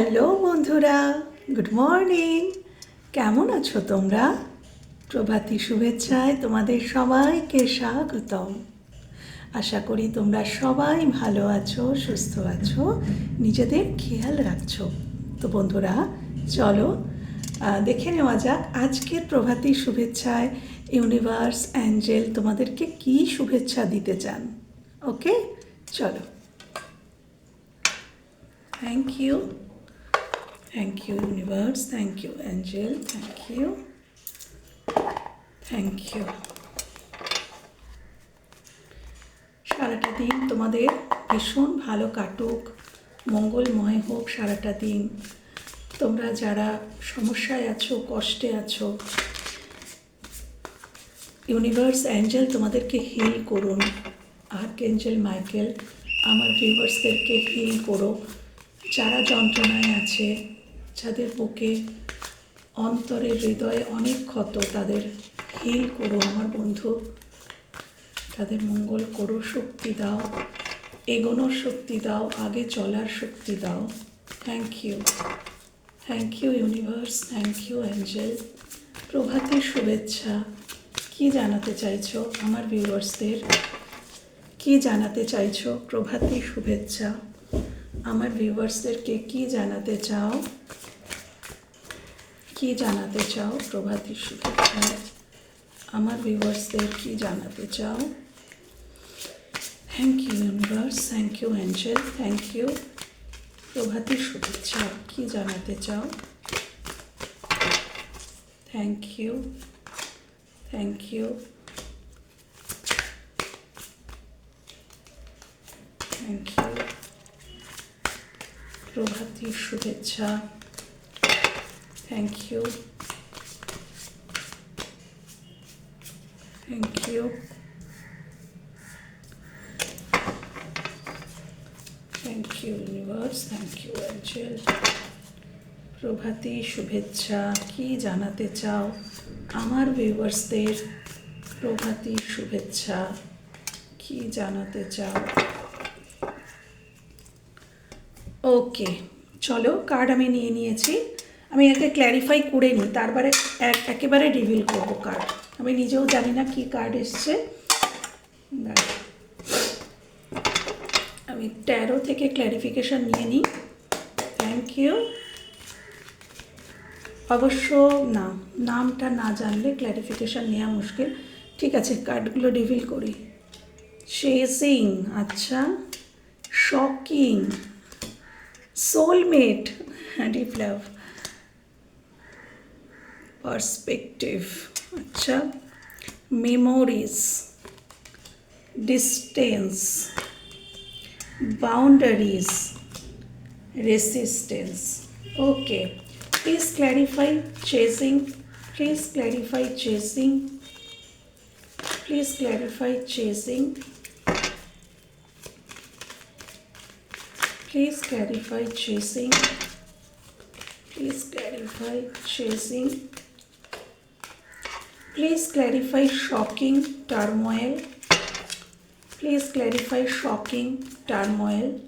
Hello বন্ধুরা, good morning. কেমন আছো তোমরা? প্রভাতী শুভেচ্ছায় তোমাদের সবাইকে স্বাগতম। আশা করি তোমরা সবাই ভালো আছো, সুস্থ আছো, নিজেদের খেয়াল রাখছো। তো বন্ধুরা, চলো দেখে নেওয়া যাক আজকের প্রভাতী শুভেচ্ছায় ইউনিভার্স অ্যাঞ্জেল তোমাদেরকে কি শুভেচ্ছা দিতে চান। ওকে? চলো। Thank you. Thank you, universe. Thank you, angel. Thank you. Thank you. সারাটা দিন তোমাদের ভীষণ ভালো কাটুক মঙ্গলময় হোক সারাটা দিন তোমরা যারা সমস্যায় আছো কষ্টে আছো ইউনিভার্স অ্যাঞ্জেল তোমাদেরকে হিল করুন আর্কেঞ্জেল মাইকেল আমার ভিউয়ার্সদেরকে হিল করো যারা যন্ত্রণায় আছে যাদের বুকে অন্তরের হৃদয়ে অনেক ক্ষত, তাদের হিল করো আমার বন্ধু। তাদের মঙ্গল করো, শক্তি দাও, এগোনোর শক্তি দাও, আগে চলার শক্তি দাও। Thank you thank you universe thank you angel প্রভাতের শুভেচ্ছা। কি জানাতে চাইছো আমার ভিউয়ার্সদের কি জানাতে চাইছো প্রভাতী শুভেচ্ছা? আমার ভিউয়ার্সদেরকে কি জানাতে চাও? কি জানাতে চাও? প্রভাতী শুভেচ্ছা। আমার ভিউয়ার্সদের কি জানাতে চাও? Thank you universe thank you angel thank you প্রভাতী শুভেচ্ছা, কি জানাতে চাও? Thank you thank you thank you প্রভাতী শুভেচ্ছা। Thank you thank you thank you universe thank you angel প্রভাতী, শুভেচ্ছা। কি জানাতে চাও? আমার ভিউয়ার্সদের প্রভাতী, শুভেচ্ছা। কি জানাতে চাও? ওকে চলো কার্ড আমি নিয়ে নিয়েছি। আমি একে ক্ল্যারিফাই করে নিই, তারপরে এক- একেবারে রিভিল করব কার্ড আমি নিজেও জানি না কি কার্ড এসছে। আমি ট্যারো থেকে ক্ল্যারিফিকেশন নিয়ে নিই। থ্যাংক ইউ অবশ্য না, নামটা না জানলে ক্ল্যারিফিকেশন নেওয়া মুশকিল। ঠিক আছে কার্ডগুলো রিভিল করি। শেসিং আচ্ছা। Shocking soulmate deep love perspective আচ্ছা memories distance boundaries resistance okay please clarify chasing please clarify chasing please clarify chasing please clarify chasing please clarify chasing please clarify shocking turmoil Please clarify shocking turmoil.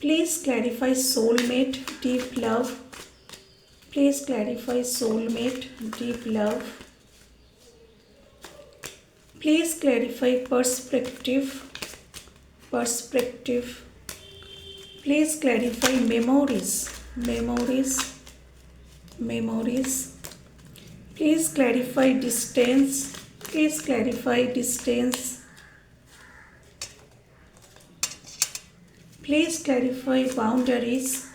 Please clarify soulmate deep love. Please clarify soulmate deep love. Please clarify perspective. Perspective. Please clarify memories. Memories. Memories. Please clarify distance. Please clarify distance. Please clarify boundaries.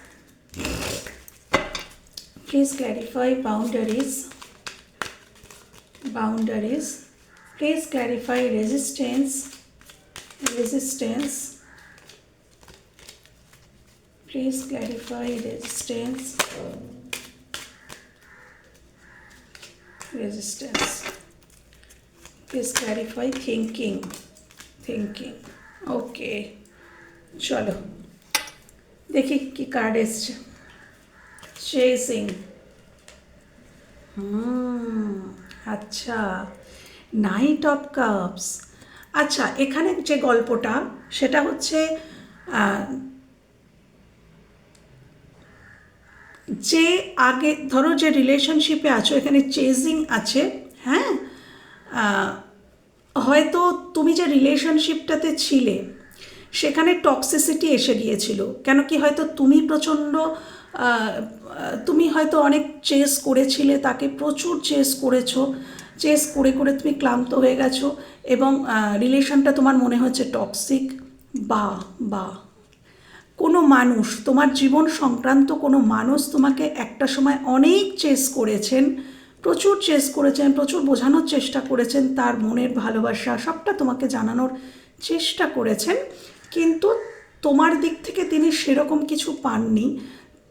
Please clarify boundaries. Boundaries. Please clarify resistance. Resistance. Please clarify resistance. Resistance. Please clarify thinking. Thinking. Okay. চলো দেখি কি card এসছে chasing হুম আচ্ছা night of cups আচ্ছা এখানে যে গল্পটা সেটা হচ্ছে যে আগে, ধরো যে রিলেশনশিপে আছো, এখানে চেজিং আছে হ্যাঁ? হয়তো তুমি যে রিলেশনশিপটাতে ছিলে, সেখানে টক্সিসিটি এসে গিয়েছিল। কেন কি হয়তো তুমি প্রচণ্ড তুমি হয়তো অনেক চেস করেছিলে, তাকে প্রচুর চেস করেছ চেস করে করে তুমি ক্লান্ত হয়ে গেছো এবং রিলেশনটা তোমার মনে হচ্ছে টক্সিক বা বা কোনো মানুষ, তোমার জীবন সংক্রান্ত কোনো মানুষ তোমাকে একটা সময় অনেক চেস করেছেন, প্রচুর চেস করেছেন, প্রচুর বোঝানোর চেষ্টা করেছেন, তার মনের ভালোবাসা সবটা তোমাকে জানানোর চেষ্টা করেছেন, কিন্তু তোমার দিক থেকে তিনি সেরকম কিছু পাননি।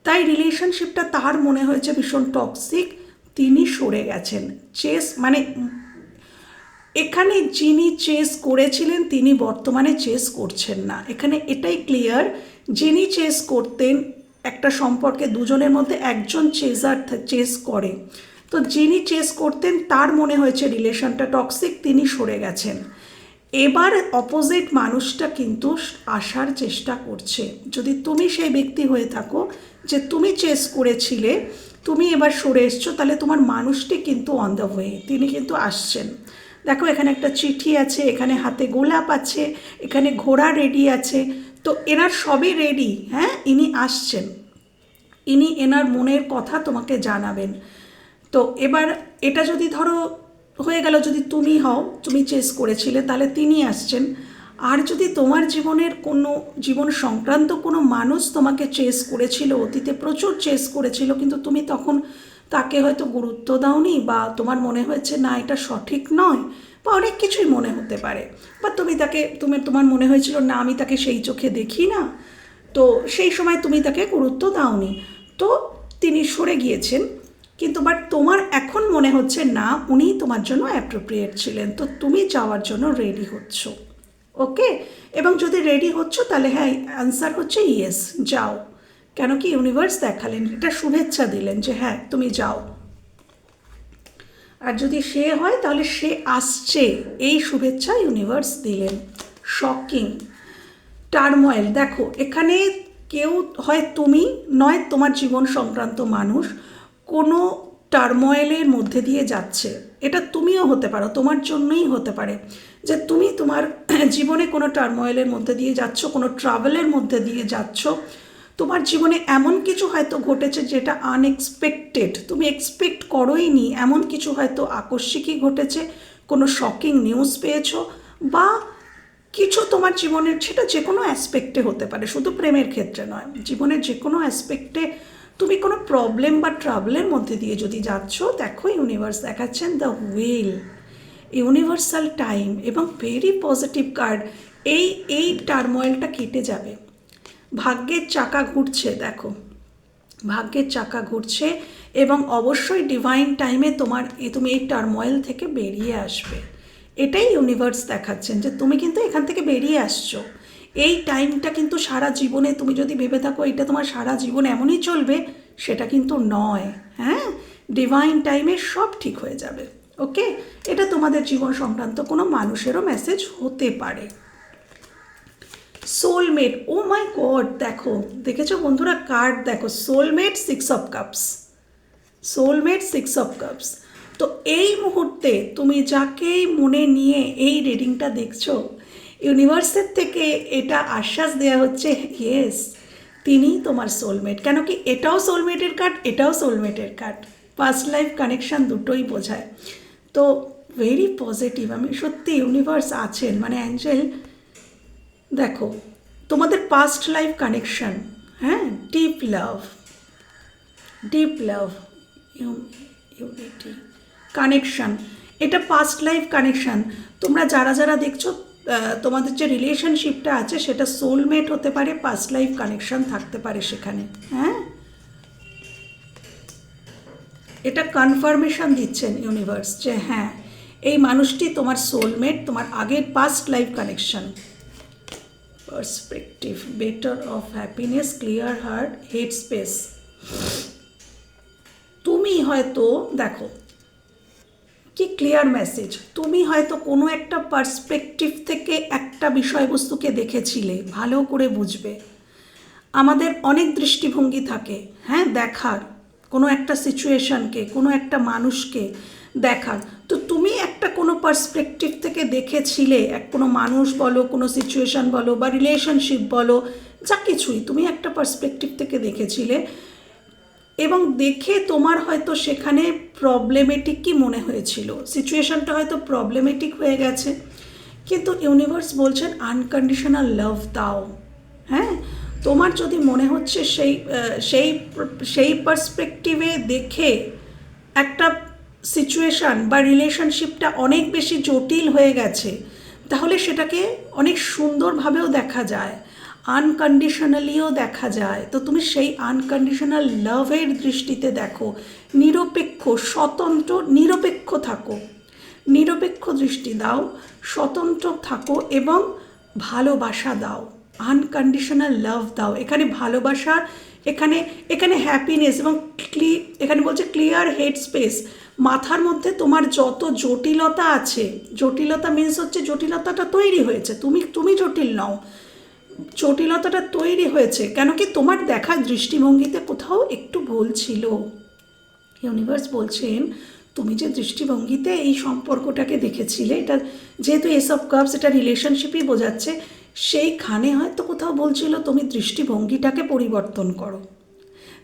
তাই রিলেশনশিপটা তার মনে হয়েছে ভীষণ টক্সিক তিনি সরে গেছেন। চেস মানে এখানে যিনি চেস করেছিলেন, তিনি বর্তমানে চেস করছেন না। এখানে এটাই ক্লিয়ার যিনি চেস করতেন, একটা সম্পর্কে দুজনের মধ্যে একজন চেজার চেস করে। তো যিনি চেস করতেন, তার মনে হয়েছে রিলেশনটা টক্সিক তিনি সরে গেছেন। এবার অপোজিট মানুষটা কিন্তু আসার চেষ্টা করছে। যদি তুমি সেই ব্যক্তি হয়ে থাকো যে তুমি চেস করেছিলে, তুমি এবার সরে এসছো, তাহলে তোমার মানুষটি কিন্তু অন্ধ হয়ে তিনি কিন্তু আসছেন। দেখো, এখানে একটা চিঠি আছে, এখানে হাতে গোলাপ আছে, এখানে ঘোড়া রেডি আছে। তো এনার সবই রেডি হ্যাঁ? ইনি আসছেন। ইনি এনার মনের কথা তোমাকে জানাবেন। তো এবার এটা যদি ধরো হয়ে গেল, যদি তুমি হও, তুমি চেস করেছিলে, তাহলে তিনি আসছেন। আর যদি তোমার জীবনের কোনো, জীবন সংক্রান্ত কোনো মানুষ তোমাকে চেস করেছিল, অতীতে প্রচুর চেস করেছিল, কিন্তু তুমি তখন তাকে হয়তো গুরুত্ব দাওনি বা তোমার মনে হয়েছে, না, এটা সঠিক নয়, বা অনেক কিছুই মনে হতে পারে। বা তুমি তাকে, তুমি, তোমার মনে হয়েছিল, না, আমি তাকে সেই চোখে দেখি না। তো সেই সময় তুমি তাকে গুরুত্ব দাওনি। তো তিনি সরে গিয়েছেন, কিন্তু বাট তোমার এখন মনে হচ্ছে, না, উনি তোমার জন্য অ্যাপ্রোপ্রিয়েট ছিলেন। তো তুমি যাওয়ার জন্য রেডি হচ্ছ। ওকে এবং যদি রেডি হচ্ছ, তাহলে হ্যাঁ অ্যান্সার হচ্ছে ইয়েস যাও। কেন কি ইউনিভার্স দেখালেন, এটা শুভেচ্ছা দিলেন যে হ্যাঁ তুমি যাও। আর যদি সে হয়, তাহলে সে আসছে। এই শুভেচ্ছা ইউনিভার্স দিলেন। শকিং টার্ময়েল দেখো, এখানে কেউ হয় তুমি, নয় তোমার জীবন সংক্রান্ত মানুষ, কোনো টার্ময়েলের মধ্যে দিয়ে যাচ্ছে। এটা তুমিও হতে পারো, তোমার জন্যই হতে পারে। যে তুমি তোমার জীবনে কোনো টার্ময়েলের মধ্যে দিয়ে যাচ্ছ, কোনো ট্রাভেলের মধ্যে দিয়ে যাচ্ছ তোমার জীবনে এমন কিছু হয়তো ঘটেছে যেটা আনএক্সপেক্টেড তুমি এক্সপেক্ট করোই নি, এমন কিছু হয়তো আকস্মিকই ঘটেছে, কোনো শকিং নিউজ পেয়েছ, বা কিছু তোমার জীবনের, সেটা যে কোনো অ্যাসপেক্টে হতে পারে, শুধু প্রেমের ক্ষেত্রে নয়, জীবনের যে কোনো অ্যাসপেক্টে তুমি কোনো প্রবলেম বা ট্রাভেলের মধ্যে দিয়ে যদি যাচ্ছ, দেখো ইউনিভার্স দেখাচ্ছেন দ্য হুইল ইউনিভার্সাল টাইম এবং ভেরি পজিটিভ কার্ড এই এই টার্ময়েলটা কেটে যাবে। ভাগ্যের চাকা ঘুরছে, দেখো। ভাগ্যের চাকা ঘুরছে এবং অবশ্যই ডিভাইন টাইমে তোমার তুমি এই টার্ময়েল থেকে বেরিয়ে আসবে। এটাই ইউনিভার্স দেখাচ্ছেন যে তুমি কিন্তু এখান থেকে বেরিয়ে আসছো। এই টাইমটা কিন্তু সারা জীবনে, তুমি যদি ভেবে থাকো এটা তোমার সারা জীবন এমনই চলবে, সেটা কিন্তু নয় হ্যাঁ? ডিভাইন টাইমে সব ঠিক হয়ে যাবে ওকে এটা তোমাদের জীবন সংক্রান্ত কোনো মানুষেরও মেসেজ হতে পারে। সোলমেট ও মাই গড দেখো, দেখেছ বন্ধুরা? কার্ড দেখো soulmate six of cups soulmate six of cups তো এই মুহূর্তে তুমি যাকেই মনে নিয়ে এই রিডিংটা দেখছ ইউনিভার্সের থেকে এটা আশ্বাস দেওয়া হচ্ছে ইয়েস তিনি তোমার সোলমেট কেন কি এটাও সোলমেটের কার্ড এটাও সোলমেটের কার্ড পাস্ট লাইফ কানেকশান দুটোই বোঝায়। তো ভেরি পজিটিভ আমি সত্যি ইউনিভার্স আছেন মানে অ্যাঞ্জেল দেখো, তোমাদের পাস্ট লাইফ কানেকশন হ্যাঁ? Deep love deep love unity connection এটা পাস্ট লাইফ কানেকশন তোমরা যারা যারা দেখছ তোমাদের যে রিলেশনশিপটা আছে, সেটা সোলমেট হতে পারে পাস্ট লাইফ কানেকশন থাকতে পারে সেখানে হ্যাঁ? এটা কনফার্মেশন দিচ্ছেন ইউনিভার্স যে হ্যাঁ এই মানুষটি তোমার সোলমেট তোমার আগের past life connection perspective better of happiness clear heart head space তুমি হয়তো, দেখো, কি ক্লিয়ার মেসেজ তুমি হয়তো কোনো একটা পার্সপেক্টিভ থেকে একটা বিষয়বস্তুকে দেখেছিলে, ভালো করে বুঝবে। আমাদের অনেক দৃষ্টিভঙ্গি থাকে হ্যাঁ দেখার, কোনো একটা সিচুয়েশনকে কোনো একটা মানুষকে দেখার। তো তুমি একটা কোনো পার্সপেক্টিভ থেকে দেখেছিলে? এক কোনো মানুষ বলো, কোনো সিচুয়েশন বলো বা রিলেশনশিপ বলো, যা কিছুই তুমি একটা পার্সপেক্টিভ থেকে দেখেছিলে এবং দেখে তোমার হয়তো সেখানে প্রবলেমেটিক কি মনে হয়েছিল? সিচুয়েশনটা হয়তো প্রবলেমেটিক হয়ে গেছে। কিন্তু ইউনিভার্স বলছেন আনকন্ডিশনাল লাভ দাও। হ্যাঁ? তোমার যদি মনে হচ্ছে সেই সেই সেই পার্সপেক্টিভে দেখে একটা সিচুয়েশান বা রিলেশনশিপটা অনেক বেশি জটিল হয়ে গেছে, তাহলে সেটাকে অনেক সুন্দরভাবেও দেখা যায় আনকন্ডিশনালিও দেখা যায়। তো তুমি সেই আনকন্ডিশনাল লাভের দৃষ্টিতে দেখো, নিরপেক্ষ, স্বতন্ত্র, নিরপেক্ষ থাকো। নিরপেক্ষ দৃষ্টি দাও, স্বতন্ত্র থাকো এবং ভালোবাসা দাও। আনকন্ডিশনাল লাভ দাও। এখানে ভালোবাসা, এখানে এখানে হ্যাপিনেস এবং ক্লি এখানে বলছে ক্লিয়ার হেড স্পেস মাথার মধ্যে তোমার যত জটিলতা আছে, জটিলতা মিন্স হচ্ছে জটিলতাটা তৈরি হয়েছে, তুমি তুমি জটিল নও। জটিলতাটা তৈরি হয়েছে, কেন কি তোমার দেখা দৃষ্টিভঙ্গিতে কোথাও একটু ভুল ছিল। ইউনিভার্স বলছেন, তুমি যে দৃষ্টিভঙ্গিতে এই সম্পর্কটাকে দেখেছিলে, এটা যেহেতু এসব কাপস এটা রিলেশনশিপই বোঝাচ্ছে, সেইখানে হয়তো কোথাও বলছিল তুমি দৃষ্টিভঙ্গিটাকে পরিবর্তন করো।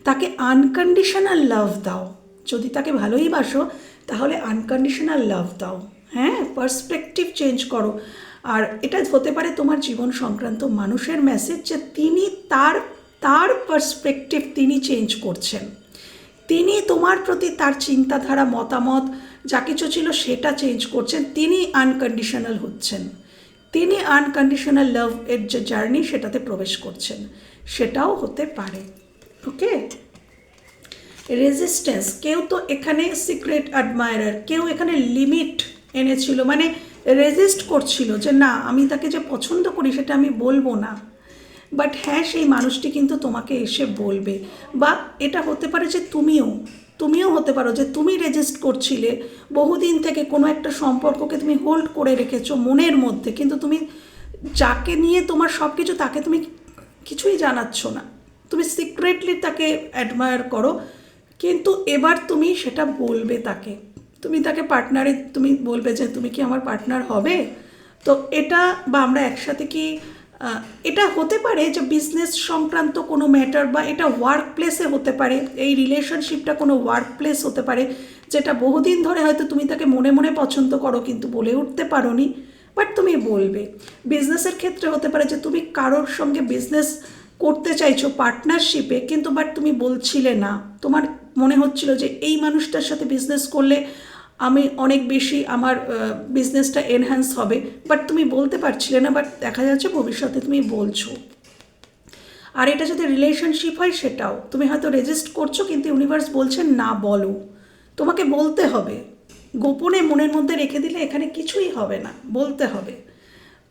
তাকে আনকন্ডিশনাল লাভ দাও। যদি তাকে ভালোই বাসো, তাহলে আনকন্ডিশনাল লাভ দাও। হ্যাঁ? পার্সপেক্টিভ চেঞ্জ করো। আর এটা হতে পারে তোমার জীবন সংক্রান্ত মানুষের মেসেজ যে তিনি তার তার পার্সপেক্টিভ তিনি চেঞ্জ করছেন। তিনি তোমার প্রতি তার চিন্তাধারা, মতামত, যা কিছু ছিল সেটা চেঞ্জ করছেন। তিনি আনকন্ডিশনাল হচ্ছেন। তিনি আনকন্ডিশনাল লাভ এর যে জার্নি সেটাতে প্রবেশ করছেন। সেটাও হতে পারে। ওকে রেজিস্ট্যান্স কেউ তো এখানে সিক্রেট অ্যাডমায়ারার কেউ এখানে লিমিট এনেছিল মানে রেজিস্ট করছিল যে না, আমি তাকে যে পছন্দ করি সেটা আমি বলব না। বাট হ্যাঁ সেই মানুষটি কিন্তু তোমাকে এসে বলবে। বা এটা হতে পারে যে তুমিও তুমিও হতে পারো যে তুমি রেজিস্ট করছিলে, বহুদিন থেকে কোনো একটা সম্পর্ককে তুমি হোল্ড করে রেখেছো মনের মধ্যে, কিন্তু তুমি যাকে নিয়ে তোমার সব কিছু তাকে তুমি কিছুই জানাচ্ছ না। তুমি সিক্রেটলি তাকে অ্যাডমায়ার করো কিন্তু এবার তুমি সেটা বলবে তাকে। তুমি তাকে পার্টনারে তুমি বলবে যে তুমি কি আমার পার্টনার হবে? তো এটা বা আমরা একসাথে কি এটা হতে পারে যে বিজনেস সংক্রান্ত কোনো ম্যাটার বা এটা ওয়ার্ক প্লেসে হতে পারে, এই রিলেশনশিপটা কোনো ওয়ার্ক প্লেস হতে পারে, যেটা বহুদিন ধরে হয়তো তুমি তাকে মনে মনে পছন্দ করো কিন্তু বলে উঠতে পারো নি বাট তুমি বলবে। বিজনেসের ক্ষেত্রে হতে পারে যে তুমি কারোর সঙ্গে বিজনেস করতে চাইছো পার্টনারশিপে কিন্তু বাট তুমি বলছিলে না। তোমার মনে হচ্ছিল যে এই মানুষটার সাথে বিজনেস করলে আমি অনেক বেশি আমার বিজনেসটা এনহ্যান্স হবে। বাট তুমি বলতে পারছিলে না বাট দেখা যাচ্ছে ভবিষ্যতে তুমি বলছো। আর এটা যদি রিলেশনশিপ হয়, সেটাও। তুমি হয়তো রেজিস্ট করছ, কিন্তু ইউনিভার্স বলছে, না, বলো। তোমাকে বলতে হবে। গোপনে মনের মধ্যে রেখে দিলে এখানে কিছুই হবে না। বলতে হবে।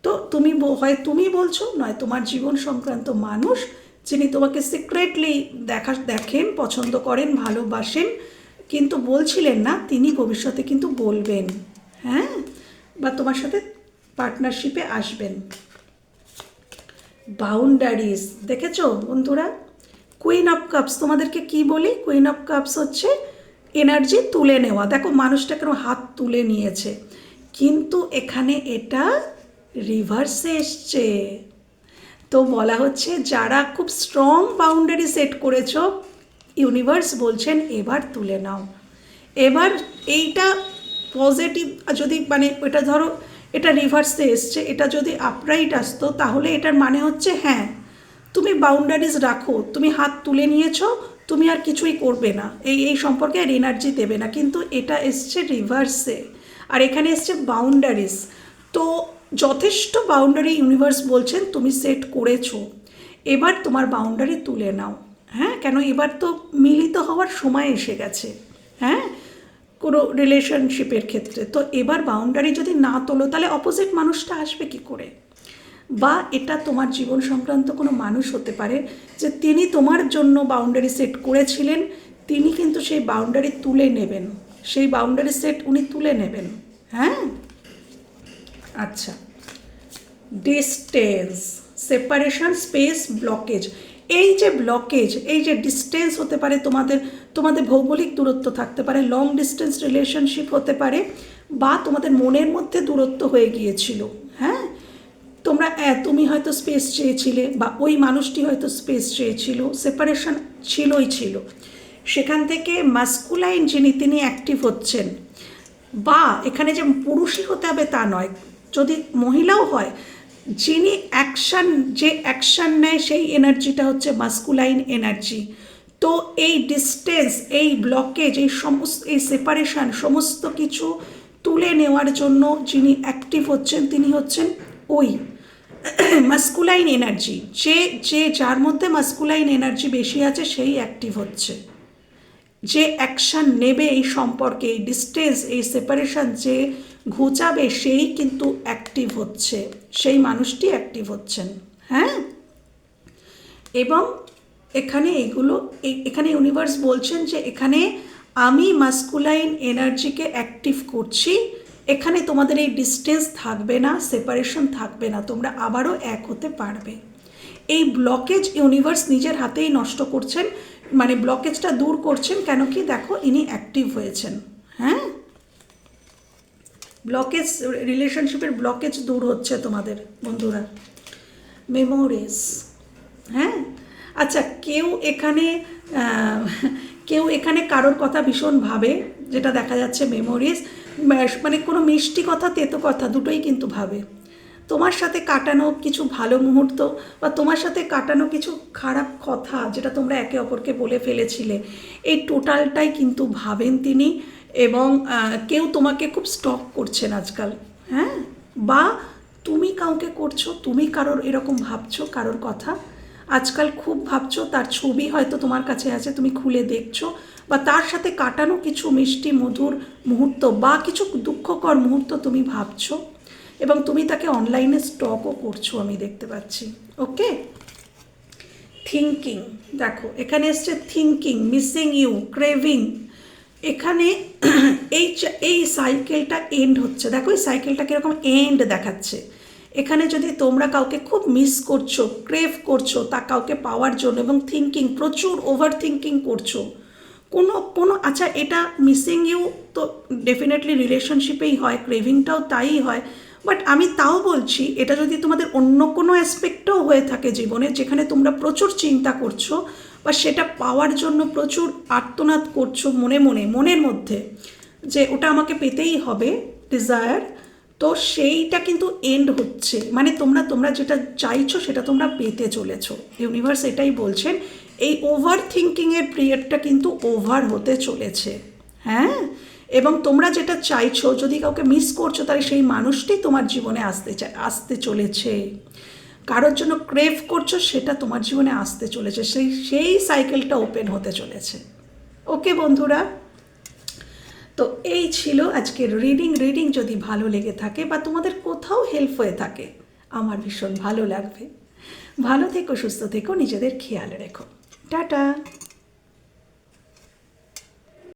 তো তুমি হয় তুমি বলছো, নয় তোমার জীবন সংক্রান্ত মানুষ যিনি তোমাকে সিক্রেটলি দেখা, দেখেন, পছন্দ করেন, ভালোবাসেন, কিন্তু বলছিলেন না, তিনি ভবিষ্যতে কিন্তু বলবেন হ্যাঁ? বা তোমার সাথে পার্টনারশিপে আসবেন। বাউন্ডারিজ দেখেছ বন্ধুরা? কুইন অফ কাপস তোমাদেরকে কি বলি? কুইন অফ কাপস হচ্ছে এনার্জি তুলে নেওয়া। দেখো, মানুষটা কেন হাত তুলে নিয়েছে। কিন্তু এখানে এটা রিভার্সে এসছে। তো বলা হচ্ছে যারা খুব স্ট্রং বাউন্ডারি সেট করেছ ইউনিভার্স বলছেন এবার তুলে নাও। এবার এইটা পজিটিভ যদি মানে এটা ধরো, এটা রিভার্সে এসছে, এটা যদি আপরাইট আসতো, তাহলে এটার মানে হচ্ছে হ্যাঁ তুমি বাউন্ডারিজ রাখো, তুমি হাত তুলে নিয়েছো, তুমি আর কিছুই করবে না। এই এই সম্পর্কে আর এনার্জি দেবে না, কিন্তু এটা এসছে রিভার্সে আর এখানে এসছে বাউন্ডারিজ তো যথেষ্ট বাউন্ডারি ইউনিভার্স বলছেন, তুমি সেট করেছ। এবার তোমার বাউন্ডারি তুলে নাও। হ্যাঁ কেন এবার তো মিলিত হওয়ার সময় এসে গেছে। হ্যাঁ কোনো রিলেশনশিপের ক্ষেত্রে। তো এবার বাউন্ডারি যদি না তোলো, তাহলে অপোজিট মানুষটা আসবে কি করে? বা এটা তোমার জীবন সংক্রান্ত কোনো মানুষ হতে পারে যে তিনি তোমার জন্য বাউন্ডারি সেট করেছিলেন, তিনি কিন্তু সেই বাউন্ডারি তুলে নেবেন। সেই বাউন্ডারি সেট উনি তুলে নেবেন। হ্যাঁ? আচ্ছা। ডিস্টেন্স সেপারেশন স্পেস ব্লকেজ এই যে ব্লকেজ এই যে ডিস্টেন্স হতে পারে তোমাদের তোমাদের ভৌগোলিক দূরত্ব থাকতে পারে লং ডিস্টেন্স রিলেশনশিপ হতে পারে, বা তোমাদের মনের মধ্যে দূরত্ব হয়ে গিয়েছিল হ্যাঁ? তোমরা তুমি হয়তো স্পেস চেয়েছিলে, বা ওই মানুষটি হয়তো স্পেস চেয়েছিল সেপারেশন ছিলই ছিল। সেখান থেকে মাস্কুলাইন যিনি, তিনি অ্যাক্টিভ হচ্ছেন। বা এখানে যে পুরুষই হতে হবে তা নয় যদি মহিলাও হয়, যিনি অ্যাকশান যে অ্যাকশান নেয় সেই এনার্জিটা হচ্ছে মাস্কুলাইন এনার্জি তো এই ডিস্টেন্স এই ব্লকেজ এই সমস্ত, এই সেপারেশন সমস্ত কিছু তুলে নেওয়ার জন্য যিনি অ্যাক্টিভ হচ্ছেন, তিনি হচ্ছেন ওই মাস্কুলাইন এনার্জি যে যে যার মধ্যে মাস্কুলাইন এনার্জি বেশি আছে, সেই অ্যাক্টিভ হচ্ছে। যে অ্যাকশান নেবে এই সম্পর্কে, এই ডিস্টেন্স এই সেপারেশান যে ঘুচাবে সেই কিন্তু অ্যাক্টিভ হচ্ছে, সেই মানুষটি অ্যাক্টিভ হচ্ছেন হ্যাঁ? এবং এখানে এগুলো এখানে ইউনিভার্স বলছেন যে এখানে আমি মাস্কুলাইন এনার্জিকে অ্যাক্টিভ করছি, এখানে তোমাদের এই ডিস্টেন্স থাকবে না সেপারেশন থাকবে না, তোমরা আবারও এক হতে পারবে। এই ব্লকেজ ইউনিভার্স নিজের হাতেই নষ্ট করছেন মানে ব্লকেজটা দূর করছেন কেন কি দেখো, ইনি অ্যাক্টিভ হয়েছেন হ্যাঁ? ব্লকেজ রিলেশনশিপের ব্লকেজ দূর হচ্ছে তোমাদের, বন্ধুরা। মেমোরিজ হ্যাঁ? আচ্ছা কেউ এখানে কেউ এখানে কারোর কথা ভীষণ ভাবে, যেটা দেখা যাচ্ছে মেমোরিজ মানে কোনো মিষ্টি কথা, তেতো কথা, দুটোই কিন্তু ভাবে। তোমার সাথে কাটানো কিছু ভালো মুহূর্ত বা তোমার সাথে কাটানো কিছু খারাপ কথা, যেটা তোমরা একে অপরকে বলে ফেলেছিলে, এই টোটালটাই কিন্তু ভাবেন তিনি। এবং কেউ তোমাকে খুব স্টক করছেন আজকাল হ্যাঁ? বা তুমি কাউকে করছ, তুমি কারোর এরকম ভাবছ কারোর কথা? আজকাল খুব ভাবছ, তার ছবি হয়তো তোমার কাছে আছে, তুমি খুলে দেখছ, বা তার সাথে কাটানো কিছু মিষ্টি, মধুর মুহূর্ত বা কিছু দুঃখকর মুহূর্ত তুমি ভাবছ, এবং তুমি তাকে অনলাইনে স্টকও করছ, আমি দেখতে পাচ্ছি ওকে থিঙ্কিং দেখো, এখানে এসছে থিঙ্কিং মিসিং ইউ ক্রেভিং এখানে এই এই সাইকেলটা এন্ড হচ্ছে। দেখো এই সাইকেলটা কীরকম এন্ড দেখাচ্ছে। এখানে যদি তোমরা কাউকে খুব মিস করছ ক্রেভ করছ, তা কাউকে পাওয়ার জন্য এবং থিঙ্কিং প্রচুর ওভার থিঙ্কিং করছ, কোনো কোনো আচ্ছা এটা মিসিং ইউ তো ডেফিনেটলি রিলেশনশিপেই হয় ক্রেভিংটাও তাই হয় বাট আমি তাও বলছি, এটা যদি তোমাদের অন্য কোনো অ্যাসপেক্টও হয়ে থাকে জীবনে, যেখানে তোমরা প্রচুর চিন্তা করছ বা সেটা পাওয়ার জন্য প্রচুর আর্তনাদ করছ মনে মনে, মনের মধ্যে যে ওটা আমাকে পেতেই হবে ডিজায়ার তো সেইটা কিন্তু এন্ড হচ্ছে। মানে তোমরা তোমরা যেটা চাইছো সেটা তোমরা পেতে চলেছো। ইউনিভার্স এটাই বলছেন, এই ওভার থিঙ্কিংয়ের পিরিয়ডটা কিন্তু ওভার হতে চলেছে। হ্যাঁ? এবং তোমরা যেটা চাইছো, যদি কাউকে মিস করছ, তাহলে সেই মানুষটি তোমার জীবনে আসতে আসতে চলেছে। কারোর জন্য ক্রেভ করছ, সেটা তোমার জীবনে আসতে চলেছে। সেই সেই সাইকেলটা ওপেন হতে চলেছে। ওকে বন্ধুরা? তো এই ছিল আজকের রিডিং রিডিং যদি ভালো লেগে থাকে বা তোমাদের কোথাও হেল্প হয়ে থাকে, আমার ভীষণ ভালো লাগবে। ভালো থেকো, সুস্থ থেকো, নিজেদের খেয়াল রেখো। টাটা!